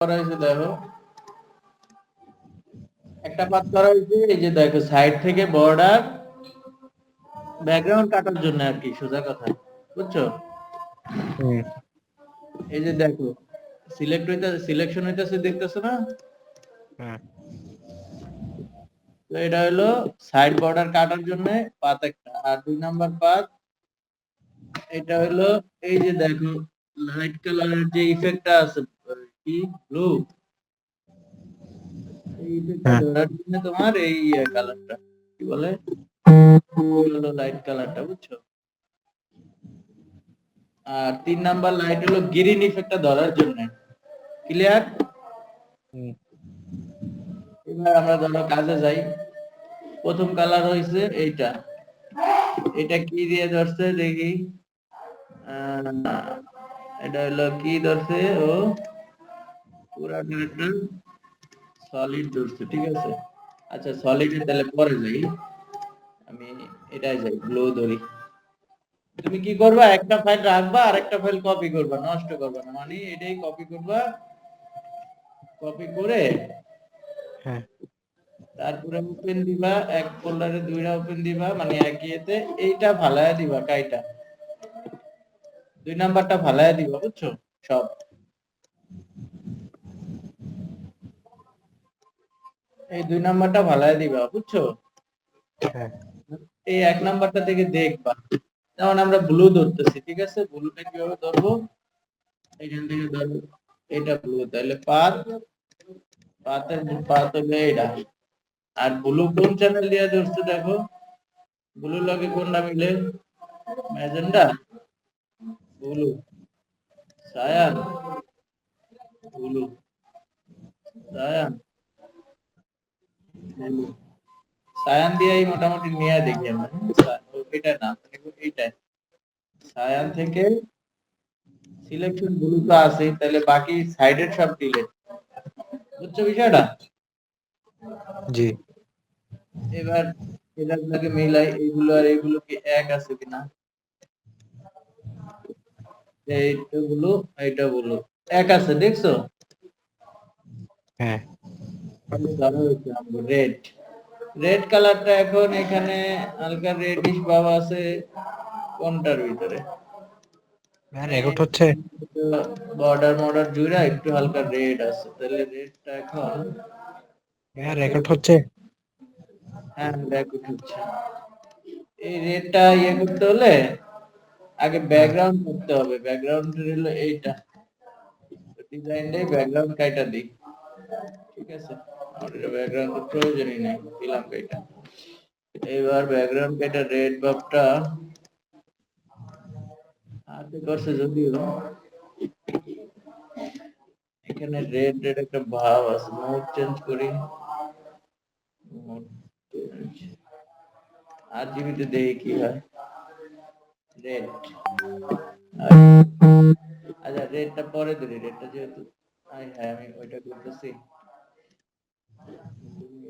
করা হয়েছে দেখো। একটা পাত করা হয়েছে এই যে দেখো সাইড থেকে বর্ডার ব্যাকগ্রাউন্ড কাটার জন্য আর কি সোজা কথা বুঝছ? এই যে দেখো সিলেক্ট হইতে সিলেকশন হইতেছে দেখতেছো না? হ্যাঁ। তো এটা হলো সাইড বর্ডার কাটার জন্য পাত একটা আর দুই নাম্বার পাত এটা হলো এই যে দেখো লাইট কালারের যে ইফেক্টটা আছে তোমার এই কালারটা কি বলে লাইট কালারটা বুঝছ আর তিন নাম্বার লাইট হলো গ্রিন ইফেক্টটা ধরার জন্য ক্লিয়ার এবার আমরা ধরো কাজে যাই প্রথম কালার হয়েছে এইটা এটা কি দিয়ে ধরছে দেখি এটা হলো কি ধরছে ও পুরা একটা সলিড ধরছে ঠিক আছে? আচ্ছা সলিড তাহলে পরে যাই। আমি এটাই যাই ব্লু ধরি। তুমি কি করবা? একটা ফাইল রাখবা আর একটা ফাইল কপি করবা নষ্ট করবা না। মানে এটাই কপি করবা কপি করে হ্যাঁ। তারপরে ওপেন দিবা এক ফোল্ডারে দুইটা ওপেন দিবা মানে একই এতে এইটা ফালায়া দিবা কাইটা। দুই নাম্বারটা ফালায়া দিবা বুঝছ? সব। এই দুই নাম্বারটা ভালাই দিবা বুঝছ? হ্যাঁ। এই এক নাম্বারটা থেকে দেখবা। যেমন আমরা ব্লু ধরতেছি ঠিক আছে? ব্লুটা কীভাবে ধরবো? এখান থেকে ধরবো। এটা ব্লু তাহলে পাত পাতের পাত হলো এটা আর ব্লু কোন চ্যানেল দিয়ে ধরছে দেখো? ব্লু লগে কোনটা মিলে? Magenta blue cyan blue cyan cyan দিয়েই মোটামুটি নিয়ে দেখি আমরা। এটা না এইটা সায়ান থেকে সিলেকশন ব্লু তো আছে তাহলে বাকি সাইডের সব ডিলেট বুঝছ বিষয়টা? জি। এবার এটাগুলোকে মিলাই এইগুলো আর এইগুলো কি এক আছে কিনা? এইটা বলো। এক আছে দেখছ? হ্যাঁ। রেড রেড কালারটা এখন এখানে হালকা রেডিশ ভাব আছে কোনটার ভিতরে? হ্যাঁ রেকর্ড হচ্ছে। বর্ডার মর্ডার জুড়ে একটু হালকা রেড আছে তাহলে রেডটা এখন হ্যাঁ রেকর্ড হচ্ছে। হ্যাঁ ব্যাকআউট হচ্ছে। এই রেডটা ইয়ে করতে হলে আগে ব্যাকগ্রাউন্ড করতে হবে ব্যাকগ্রাউন্ড হলো এইটা। ডিজাইনটাই ব্যাকগ্রাউন্ড কাইটা দিই। ঠিক আছে? প্রয়োজনই নেই, দিলাম এবার ব্যাকগ্রাউন্ড রেড বাপটা করছে যদিও। এখানে রেড রেড একটা ভাব আছে চেঞ্জ করি। আর জিবিতে দেখি কি হয়। রেড আচ্ছা রেডটা পরে দিলি রেডটা যেহেতু হ্যাঁ আমি ওইটা করতেছি।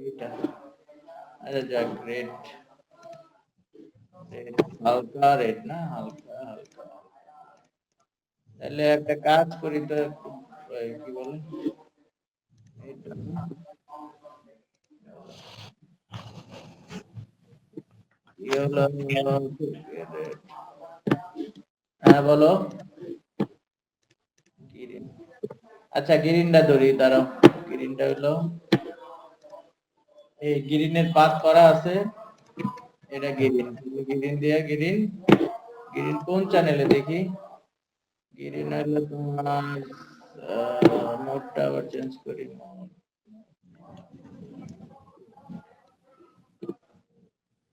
আচ্ছা তাহলে একটা কাজ করি তো কি বলে? হ্যাঁ বলো। আচ্ছা গ্রিনটা ধরি, দাঁড়াও। গ্রিনটা হলো এই গ্রিনের পাত করা আছে। এটা গ্রিন গ্রিন দিয়ে গ্রিন। গ্রিন কোন চ্যানেলে দেখি? গ্রিন হলো তোমার মোডটা আবার চেঞ্জ করি।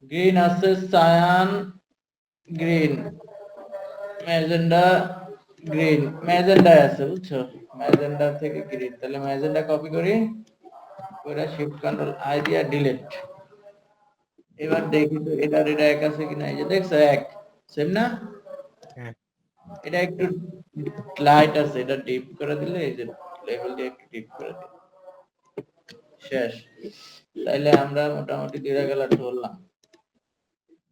গ্রিন আছে cyan green. Magenta green. Magenta আছে, বুঝছ? ম্যাজেন্ডা থেকে গ্রিন। তাহলে ম্যাজেন্ডা কপি করি। করে শিফট কন্ট্রোল আই দিয়া ডিলিট এবার দেখি তো এটা এটা এক আছে কিনা এই যে দেখছ এক সেম না? হ্যাঁ। এটা একটু লাইট আছে এটা ডিপ করে দিলে এই যে লেভেল দিয়ে একটু ডিপ করে দিলে শেষ। তাইলে আমরা মোটামুটি দুইটা কালার ধরলাম।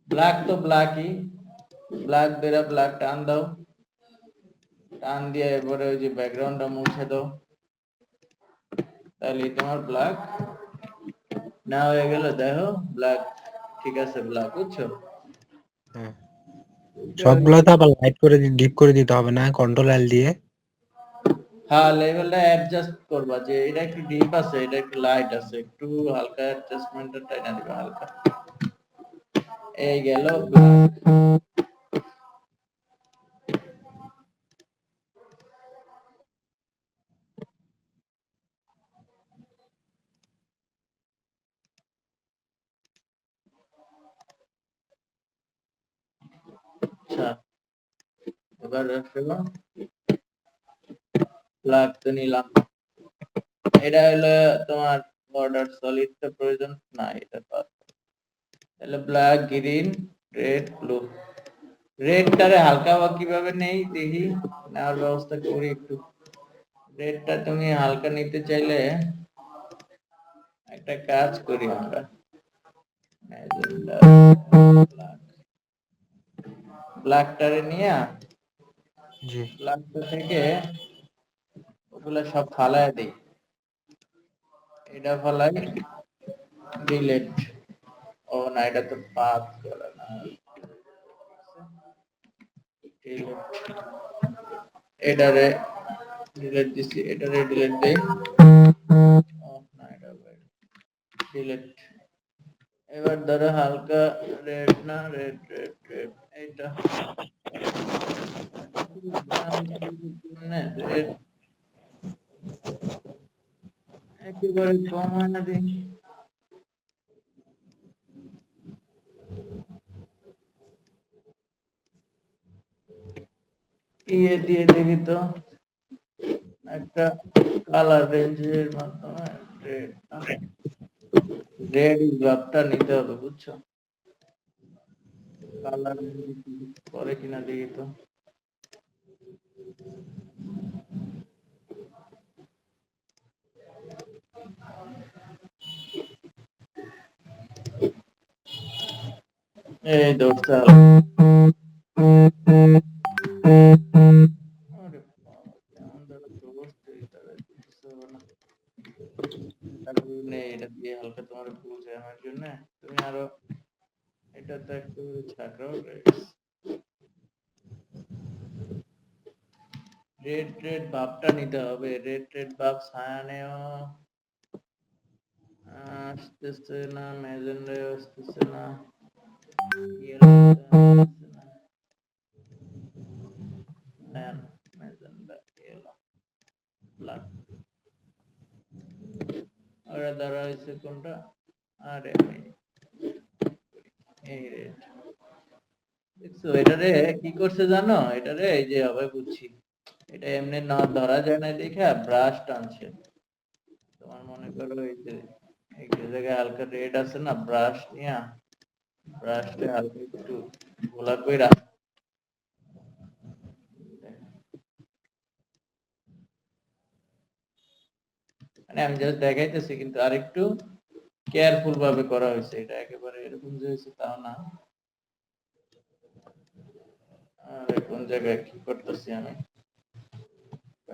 ব্ল্যাক তো ব্ল্যাকই ব্ল্যাক দেরা ব্ল্যাক টান দাও। টান দিয়ে এবারে ওই যে ব্যাকগ্রাউন্ডটা মুছে দাও। তাহলে তোমার ব্ল্যাক না হয়ে গেল দেখো ব্ল্যাক ঠিক আছে ব্ল্যাক বুঝছ? হ্যাঁ। সবগুলোতে আবার লাইট করে ডিপ করে দিতে হবে না কন্ট্রোল এল দিয়ে। হ্যাঁ লেভেলটা অ্যাডজাস্ট করবা যে এটা একটু ডিপ আছে এটা একটু লাইট আছে একটু হালকা অ্যাডজাস্টমেন্টটা টাইনা দিবা হালকা। এই গেল আচ্ছা এবার ফেলো ব্ল্যাক তো নিলাম। এটা হলো তোমার বর্ডার সলিড তো প্রয়োজন? না, এটা। তাহলে ব্ল্যাক গ্রিন রেড ব্লু রেডটারে হালকা বা কীভাবে নেই দেখি। নেওয়ার ব্যবস্থা করি একটু। রেডটা তুমি হালকা নিতে চাইলে একটা কাজ করি আমরা। ব্ল্যাকটারে নিয়ে জি। থেকে ওগুলা সব ফালায় দিই। এটা ফালাই, ডিলেট। ও না, এটা তো পাথ করে না। এটারে ডিলেট দিছি, এটারে ডিলেট দেই। ডিলেট। এবার ধরো হালকা রেড না, রেড রেড রেড, এইটা। একেবারে কম ইয়ে দিয়ে দেখি তো একটা কালার রেঞ্জের মাধ্যমে রেড গ্লাভটা নিতে হবে বুঝছ কালার পরে কিনা দেখি তো। এই দোস্ত তোমার বুঝে আমার জন্য। তুমি আরও এটা তো একটু ছাড়ো রেড রেড ভাবটা নিতে হবে। রেড রেড ভাব ছায়ানেও আসতেছে না মেজেন্ডায় আসতেছে না। ধরা হয়েছে কোনটা আরে এই red দেখছ এটারে কি করছে জানো? এটারে এই যে হবে বুঝছি। এটা এমনি না ধরা যায় না, দেখে ব্রাশ টানছে। তোমার মনে করো এই যে, এই জায়গায় হালকা রেড আছে না ব্রাশ নিয়া ব্রাশটা হালকা একটু গোলা কইরা মানে আমি জাস্ট দেখাইতেছি, কিন্তু আরেকটু কেয়ারফুল ভাবে করা হয়েছে। এটা একেবারে এরকম যে হয়েছে তাও না। কোন জায়গায় কি করতেছি আমি?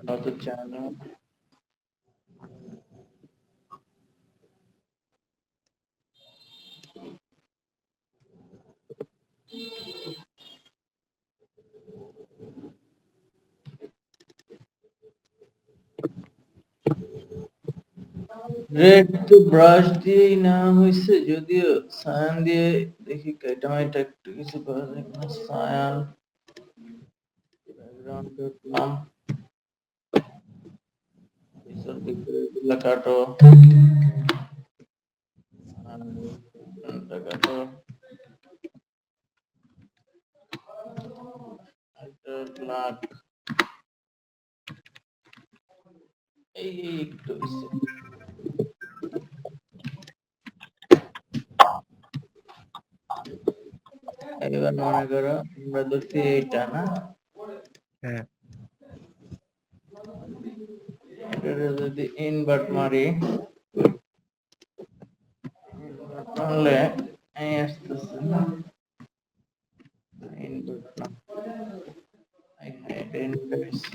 নতুন চ্যানেল রেড তো ব্রাশ দিয়েই না হয়েছে, যদিও সায়ান দিয়ে দেখি কেটামাইটা একটু কিছু করা যায় সায়ান ব্যাকগ্রাউন্ড করলাম পিছন দিকে এগুলা কাটো কাটো এই একটু। এবার মনে করো আমরা ধরছি এইটা না হ্যাঁ এটারে যদি ইনভার্ট মারি তাহলে এই আসতেছে না ইনভার্ট না এই হ্যাঁ এটা invert হয়েছে।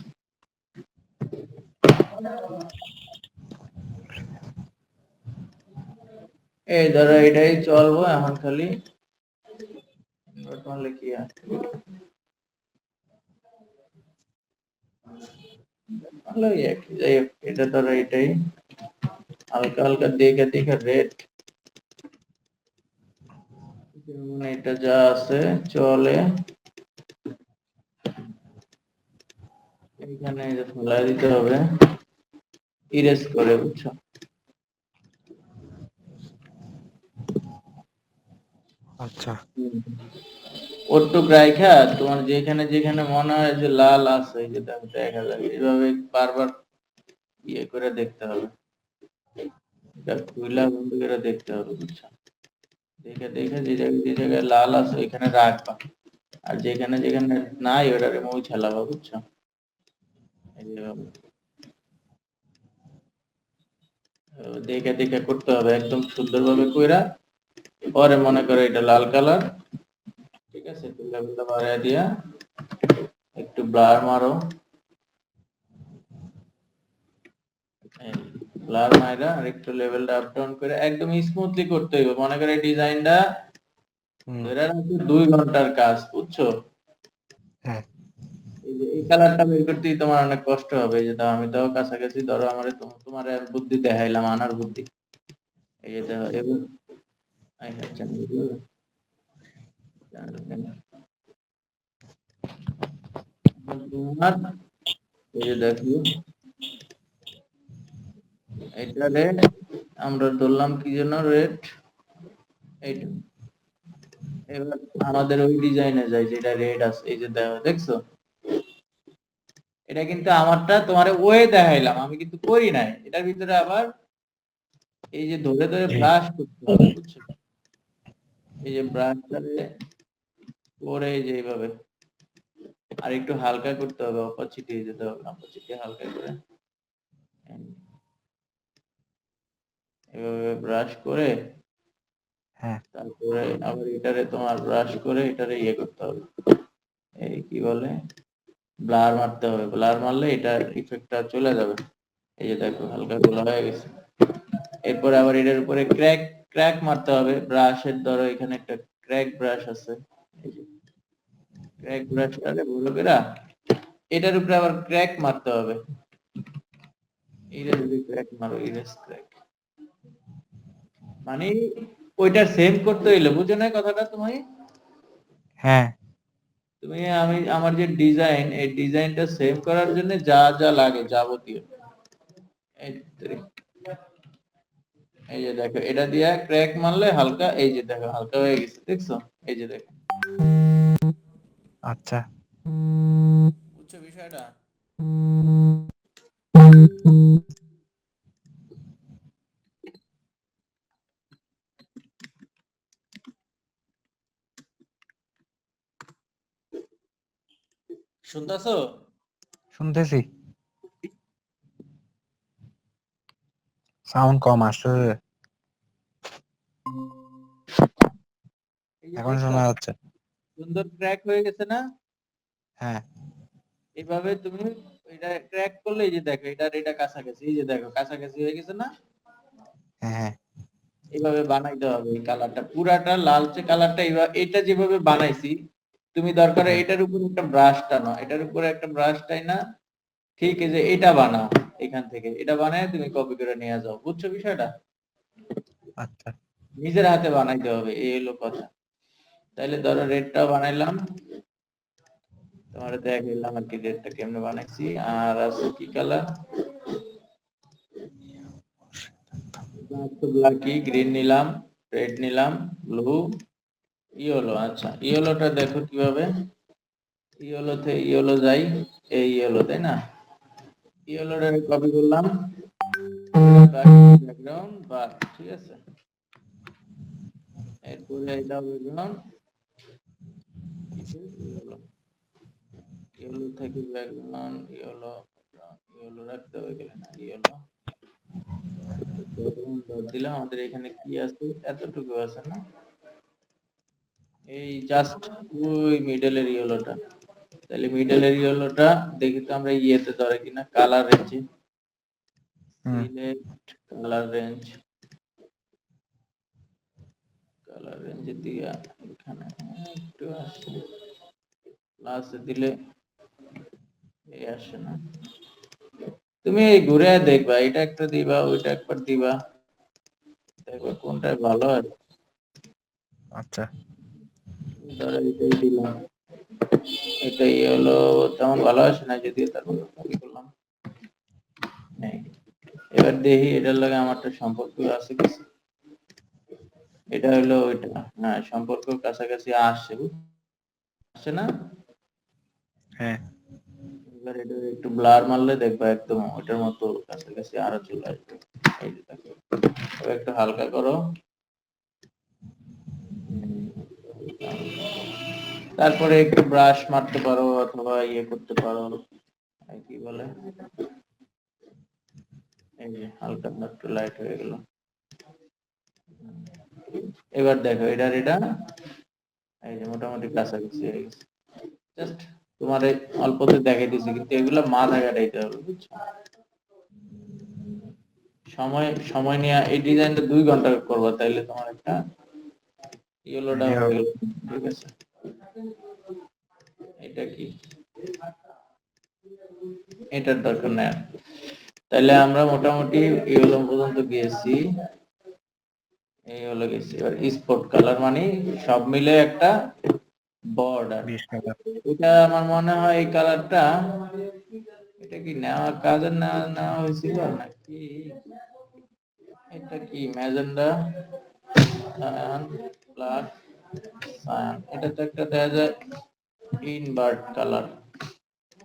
এই ধরো এটাই চলবো এখন খালি invert মারলে কি হয় যাই হোক এটা ধরো এটাই। হালকা হালকা দেখে দেখে রেড যেমন এটা যা আছে চলে। যে ফেলাই দিতে হবে। ইরেজ করে বুঝছ? আচ্ছা। ওটুক রাইখা, তোমার যেখানে যেখানে মনে হয় যে লাল আছে, এই যে দেখো যায় এভাবে বারবার ইয়ে করে দেখতে হবে। খুইলা বন্ধ করে দেখতে হবে, বুঝছ? দেখে দেখে যে জায়গায় যে জায়গায় লাল আছে, ওইখানে রাখবা। আর যেখানে যেখানে নাই ওটারে মুই ছেলাবা বুঝছ? দেখে দেখে করতে হবে, একদম সুন্দরভাবে কইরা, পরে মনে করো এটা লাল কালার আছে বাড়ায় দিয়া একটু ব্লার মারো। ব্লার মাইরা আর একটু লেভেলটা আপ ডাউন করে একদম স্মুথলি করতে হইব। মনে করে ডিজাইনটা হুম, ধরে রাখো দুই ঘণ্টার কাজ বুঝছ? হ্যাঁ। এই কালারটা বের করতেই তোমার অনেক কষ্ট হবে। যে দাও আমি দাও কাছাকাছি ধরো আমার তোমার বুদ্ধি দেখাইলাম আনার বুদ্ধি। এই যে দেখো এবার আই হ্যাভ চ্যানেল তোমার এই যে দেখো এটা রে আমরা ধরলাম কি জন্য এইটা। এবার আমাদের ওই ডিজাইনে যাই যেটা রেড আছে এই যে দেখো দেখছ? এটা কিন্তু আমারটা তোমার ওয়ে দেখাইলাম আমি কিন্তু করি নাই। এটার ভিতরে আবার এই যে ধরে ধরে ব্রাশ করতে হবে বুঝছ? এই যে ব্রাশটারে করে এই যে এইভাবে। আর একটু হালকা করতে হবে অপরচিটি যেতে হবে অপরচিটি হালকা করে। এভাবে ব্রাশ করে হ্যাঁ। তারপরে আবার এটারে তোমার ব্রাশ করে এটারে ইয়ে করতে হবে। এই কি বলে? ব্লার মারতে হবে। ব্লার মারলে এটার ইফেক্টটা চলে যাবে। এই যে দেখো হালকা গোলা হয়ে গেছে। এরপরে আবার এটার উপরে ক্র্যাক ক্র্যাক মারতে হবে। ব্রাশের ধরো এখানে একটা ক্র্যাক ব্রাশ আছে। ক্র্যাক ব্রাশটারে ভালো করে এটার উপরে আবার ক্র্যাক মারতে হবে। ইরেজ ক্র্যাক মারো ক্র্যাক মানে ওইটা সেভ করতে হইলে বুঝো না কথাটা তুমি? হ্যাঁ। তুমি আমি আমার যে ডিজাইন এই ডিজাইনটা সেভ করার জন্য যা যা লাগে যাবতীয়। এই যে দেখো এটা দিয়া ক্র্যাক মারলে হালকা এই যে দেখো হালকা হয়ে গেছে দেখছ? এই যে দেখো। আচ্ছা। বুঝছ বিষয়টা? শুনতেছো? শুনতেছি। সাউন্ড কম আসছে। এখন শোনা যাচ্ছে। সুন্দর ক্র্যাক হয়ে গেছে না? হ্যাঁ। এইভাবে তুমি এটা ক্র্যাক করলে এই যে দেখো এটা এটা কাছাকাছি এই যে দেখো কাছাকাছি হয়ে গেছে না? হ্যাঁ হ্যাঁ। এইভাবে বানাইতে হবে এই কালারটা পুরাটা লালচে কালারটা এইভাবে এটা যেভাবে বানাইছি তুমি দরকার এটার উপর একটা ব্রাশ টানো এটার উপরে একটা ব্রাশ টাই না ঠিক আছে এটা বানাও এখান থেকে এটা বানায় তুমি কপি করে নিয়ে যাও বুঝছ বিষয়টা? আচ্ছা। নিজের হাতে বানাইতে হবে এই হলো কথা। তাইলে ধরো রেডটা বানাইলাম। তোমার দেখাইলাম আর কি রেডটা কেমনে বানাইছি। আর আছে কি কালার? ব্ল্যাকি গ্রিন নিলাম রেড নিলাম ব্লু ইয়েলো আচ্ছা ইয়েলোটা দেখো কীভাবে। ইয়েলোতে ইয়েলো যাই, এই ইয়েলো তাই না? ইয়েলোটা কপি করলাম। ব্যাকগ্রাউন্ড বা ঠিক আছে? এরপরে এটা ব্যাকগ্রাউন্ড ইয়েলো ইয়েলো থেকে ব্যাকগ্রাউন্ড ইয়েলো ইয়েলো রাখতে হবে গেলে না ইয়েলো। দিলাম আমাদের এখানে কি আছে? এতটুকু আছে না? এই জাস্ট ওই মিডলের ইয়েলোটা। তাহলে মিডলের ইয়েলোটা দেখি তো আমরা ইয়েতে ধরে কিনা কালার রেঞ্জে হুম। Select colour range colour range দিয়া এখানে একটু আসে। লাস্টে দিলে এই আসে না। তুমি এই ঘুরে দেখবা এটা একটা দিবা ওইটা একবার দিবা। দেখবা কোনটায় ভালো আর আচ্ছা। ধরো এটাই দিলাম। এটাই হলো তেমন ভালো আসে না যদিও তারপর করলাম। এবার দেখি এটার লগে আমারটা সম্পর্ক আছে কিছু এটা হলো ওইটা হ্যাঁ সম্পর্ক কাছাকাছি আসছে আসছে না? হ্যাঁ। এবার এটা একটু ব্লার মারলে দেখবা একদম ওইটার মতো কাছাকাছি আরও চলে আসবে। এই যে দেখো একটু হালকা করো। তারপরে একটু ব্রাশ মারতে পারো অথবা ইয়ে করতে পারো কি বলে? এই যে হালকা একটু লাইট হয়ে গেল। এবার দেখো এটার এটা এই যে মোটামুটি কাছাকাছি হয়ে গেছে। জাস্ট তোমার অল্পতে দেখাই দিছি কিন্তু এগুলো মাথা কাটাইতে হবে বুঝছ? সময় সময় নিয়ে এই ডিজাইনটা দুই ঘণ্টা করব তাইলে তোমার একটা ইয়েলোটা হয়ে গেল ঠিক আছে? এটা কি? এটার দরকার নেই। তাহলে আমরা মোটামুটি ইয়েলো পর্যন্ত গিয়েছি। এই হলো গেছে। এবার স্পট কালার মানে সব মিলে একটা বর্ডার এটা আমার মনে হয় এই কালারটা এটা কি নেওয়া কাজের নেওয়া নেওয়া হয়েছিল নাকি এটা কি ম্যাজেন্ডা সায়ান এটা তো একটা দেখা যায় ইনভার্ট কালার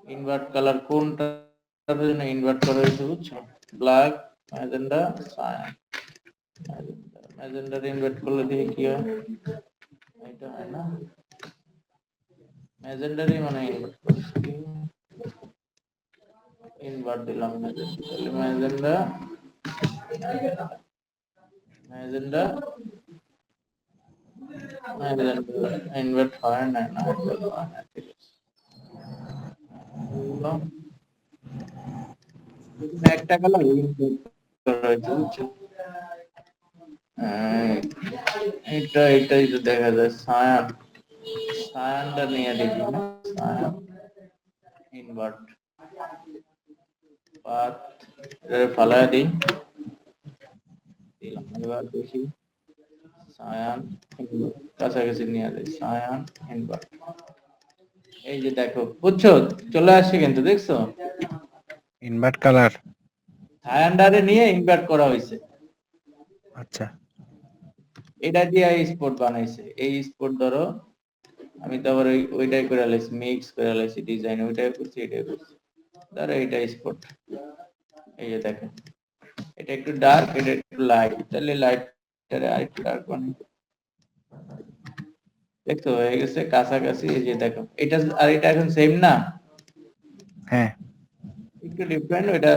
ইনভার্ট কালার কোনটার জন্য ইনভার্ট করা হয়েছে বুঝছ? ব্ল্যাক ম্যাজেন্ডা সায়ান ম্যাজেন্ডার ইনভার্ট করলে দিয়ে কি হয় এটা হয় না ম্যাজেন্ডারই মানে ইনভার্ট করছি ইনভার্ট দিলাম ম্যাজেন্ডা তাহলে ম্যাজেন্ডা ম্যাজেন্ডা ম্যাজেন্ডা ইনভার্ট হয় না না এটা হয় না, ঠিক আছে। এগুলো একটা কালার করা হয়েছে বুঝছ হ্যাঁ, এটা এটাই তো দেখা যায়। সায়ান সায়ানটা নিয়ে দেখি সায়ান ইনভার্ট। পাত ফালায় দিই। এবার দেখি। সায়ান কাছাকাছি নিয়ে যাই। Cyan invert. এই যে দেখো বুঝছ? চলে আসছে কিন্তু দেখছ? Invert colour. সায়ানটারে নিয়ে ইনভার্ট করা হয়েছে। আচ্ছা। এটা দিয়ে স্পোর্ট বানাইছে। এই স্পোর্ট ধরো আমি তো আবার ওইটাই করে লাইছি মিক্স করে লাইছি ডিজাইন ওইটাই করছি এটাই করছি। ধরো এটা স্পোর্ট এই যে দেখো এটা একটু ডার্ক এটা একটু লাইট তাহলে লাইটটারে আর একটু ডার্ক বানাই। দেখছ হয়ে গেছে কাছাকাছি এই যে দেখো এটা আর এটা এখন সেম না? হ্যাঁ। একটু ডিফারেন্ট ওইটা